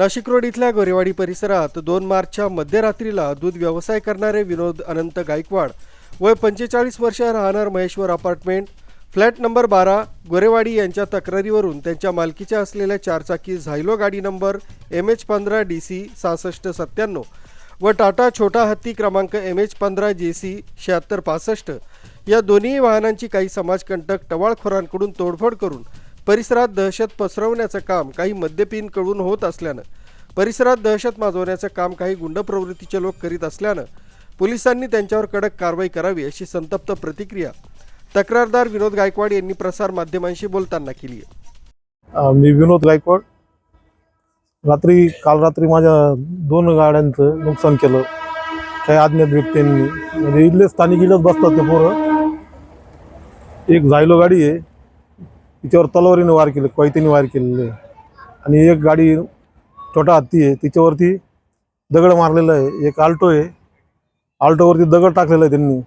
Nashik road इथल्या गोरेवाडी परिसरात दोन मार्चच्या मध्यरात्रीला दूध व्यवसाय करणारे विनोद अनंत गायकवाड वय पंचेचाळीस वर्ष राहणार महेश्वर अपार्टमेंट फ्लॅट नंबर बारा गोरेवाडी यांच्या तक्रारीवरून त्यांच्या मालकीच्या असलेल्या चारचाकी झायलो गाडी नंबर एम एच पंधरा डी सी सहासष्ट सत्त्याण्णव व टाटा छोटा हत्ती क्रमांक एम एच पंधरा जे सी शहात्तर पासष्ट या दोन्ही वाहनांची काही समाजकंटक टवाळखोरांकडून तोडफोड करून परिसरात दहशत पसरवण्याचं काम काही मद्यपींकडून होत असल्यानं परिसरात दहशत माजवण्याचं काम काही गुंड प्रवृत्तीचे लोक करीत असल्यानं पोलिसांनी त्यांच्यावर कडक कारवाई करावी अशी संतप्त प्रतिक्रिया तक्रारदार विनोद गायकवाड यांनी प्रसार माध्यमांशी बोलताना केली आहे. मी विनोद गायकवाड. रात्री काल रात्री माझ्या दोन गाड्यांचं नुकसान केलं. काही अज्ञात व्यक्तींनी. म्हणजे इथले स्थानिक इथंच बसतात ते पोरं. एक झायलो गाडी आहे. तिच्यावर तलवारीने वार केले कोयतीने वार केलेले आहे. आणि एक गाडी छोटा हत्ती आहे तिच्यावरती दगड मारलेला आहे. एक आल्टो आहे. आल्टोवरती दगड टाकलेला आहे त्यांनी.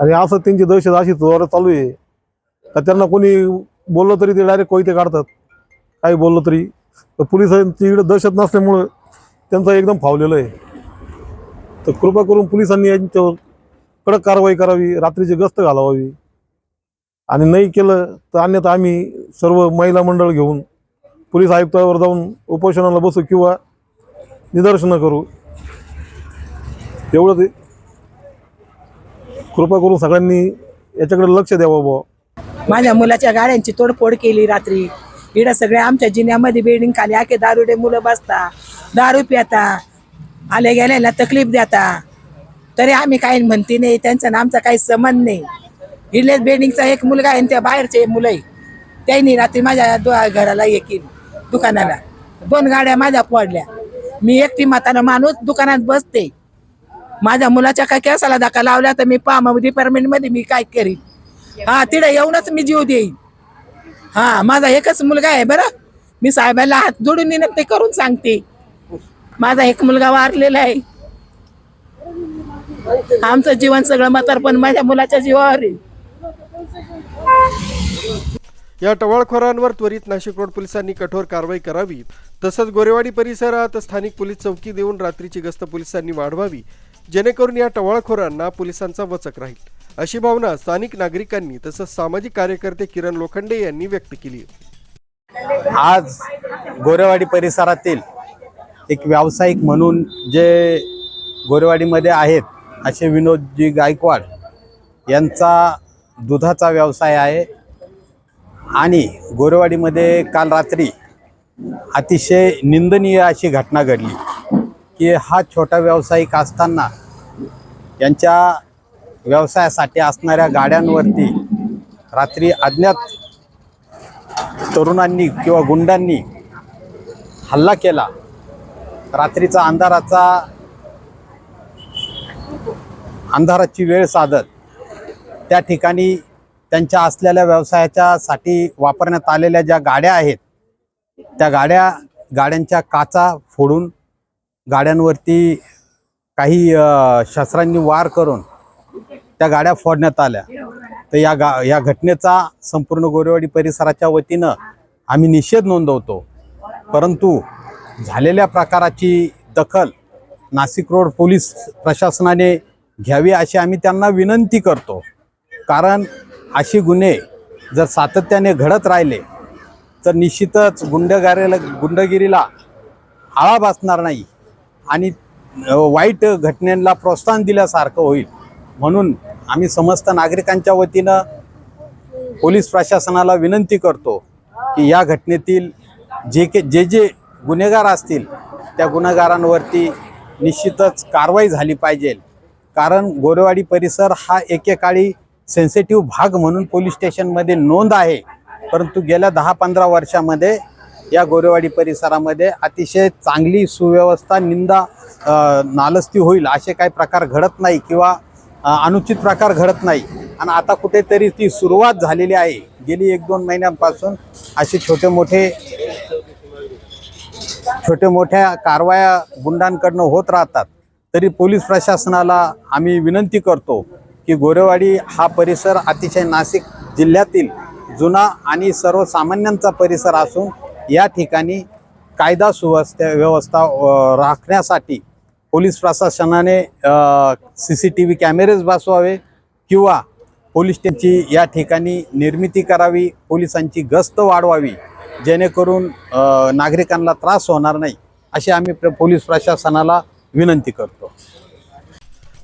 आणि असं त्यांची दहशत अशी जोर चालू आहे का त्यांना कोणी बोललं तरी ते डायरेक्ट कोयते काढतात. काही बोललं तरी. तर पोलिसांची इकडे दहशत नसल्यामुळं त्यांचं एकदम फावलेलं आहे. तर कृपा करून पोलिसांनी यांच्यावर कडक कारवाई करावी रात्रीची गस्त घालावावी आणि नाही केलं तर अन्यथा आम्ही सर्व महिला मंडळ घेऊन पोलीस आयुक्तावर जाऊन उपोषणाला बसू किंवा निदर्शनं करू. एवढं ते कृपा करून सगळ्यांनी याच्याकडे लक्ष द्यावं बुवा. माझ्या मुलाच्या गाड्यांची तोडफोड केली रात्री. इकडं सगळे आमच्या जिन्यामध्ये बिल्डिंग खाली. आखे दारुडे मुलं बसता. दारू पिता. आले गेल्याला तकलीफ देता. तरी आम्ही काही म्हणते नाही. त्यांचा आमचा काही संबंध नाही. इडलेच बिल्डिंगचा एक मुलगा आहे आणि त्या बाहेरचे मुलं आहे. त्यांनी रात्री माझ्या दो घराला हे केली दुकानाला. दोन गाड्या माझ्या पडल्या. मी एकटी म्हातारा माणूस दुकानात बसते. माझ्या मुलाच्या काय केसाला धक्का लावला तर मी पाम डिपार्टमेंटमध्ये मी काय करीन? हा तिथे येऊनच मी जीव देईन. हा माझा एकच मुलगा आहे बरं. मी साहेबाला हात जोडून विनंती करून सांगते. माझा एक मुलगा वारलेला आहे. आमचं जीवन सगळं म्हातारपण माझ्या मुलाच्या जीवावर आहे. या टवाळखोरांवर त्वरित नाशिक रोड पोलिसांनी कठोर कारवाई करावी. तसंच गोरेवाडी परिसरात स्थानिक पोलीस चौकी देऊन रात्रीची गस्त पोलिसांनी वाढवावी. जेणेकरून या टवाळखोरांना पोलिसांचा वचक राहील. अशी भावना स्थानिक नागरिकांनी तसंच सामाजिक कार्यकर्ते किरण लोखंडे यांनी व्यक्त केली. आहे आज गोरेवाडी परिसरातील एक व्यावसायिक म्हणून जे गोरेवाडीमध्ये आहेत असे विनोदजी गायकवाड यांचा दुधाचा व्यवसाय आहे. आणि गोरेवाडीमध्ये काल रात्री अतिशय निंदनीय अशी घटना घडली की हा छोटा व्यावसायिक असताना यांच्या व्यवसायासाठी असणाऱ्या गाड्यांवरती रात्री अज्ञात तरुणांनी किंवा गुंडांनी हल्ला केला. रात्रीचा अंधाराचा अंधाराची वेळ साधत त्या ठिकाणी त्यांच्या असलेल्या व्यवसायाच्यासाठी वापरण्यात आलेल्या ज्या गाड्या आहेत त्या गाड्या गाड्यांच्या काचा फोडून गाड्यांवरती काही शस्त्रांनी वार करून त्या गाड्या फोडण्यात आल्या. तर या गा या घटनेचा संपूर्ण गोरेवाडी परिसराच्या वतीनं आम्ही निषेध नोंदवतो. परंतु झालेल्या प्रकाराची दखल नाशिक रोड पोलीस प्रशासनाने घ्यावी अशी आम्ही त्यांना विनंती करतो. कारण अशी गुन्हे जर सातत्याने घडत राहिले तर निश्चितच गुंडगारीला गुंडगिरीला आळा बसणार नाही आणि वाईट घटनेला प्रोत्साहन दिल्यासारखं होईल. म्हणून आम्ही समस्त नागरिकांच्या वतीनं पोलीस प्रशासनाला विनंती करतो की या घटनेतील जे के जे जे गुन्हेगार असतील त्या गुन्हेगारांवरती निश्चितच कारवाई झाली पाहिजे. कारण गोरेवाडी परिसर हा एकेकाळी सेन्सिटिव्ह भाग म्हणून पोलीस स्टेशनमध्ये नोंद आहे. परंतु गेल्या दहा पंधरा वर्षामध्ये या गोरेवाडी परिसरामध्ये अतिशय चांगली सुव्यवस्था निंदा नालस्ती होईल असे काही प्रकार घडत नाही किंवा अनुचित प्रकार घडत नाही. आणि आता कुठेतरी ती सुरुवात झालेली आहे. गेली एक दोन महिन्यांपासून असे छोटे मोठे छोटे मोठ्या कारवाया गुंडांकडनं होत राहतात. तरी पोलीस प्रशासनाला आम्ही विनंती करतो की गोरेवाडी हा परिसर अतिशय नाशिक जिल्ह्यातील जुना आणि सर्वसामान्यांचा परिसर असून या ठिकाणी कायदा सुव्यवस्था व्यवस्था राखण्यासाठी पोलीस प्रशासनाने C C T V cameras बसवावे किंवा पोलीस स्टेशनची या ठिकाणी निर्मिती करावी पोलिसांची गस्त वाढवावी जेणेकरून नागरिकांना त्रास होणार नाही अशी आम्ही प्र- पोलीस प्रशासनाला विनंती करतो.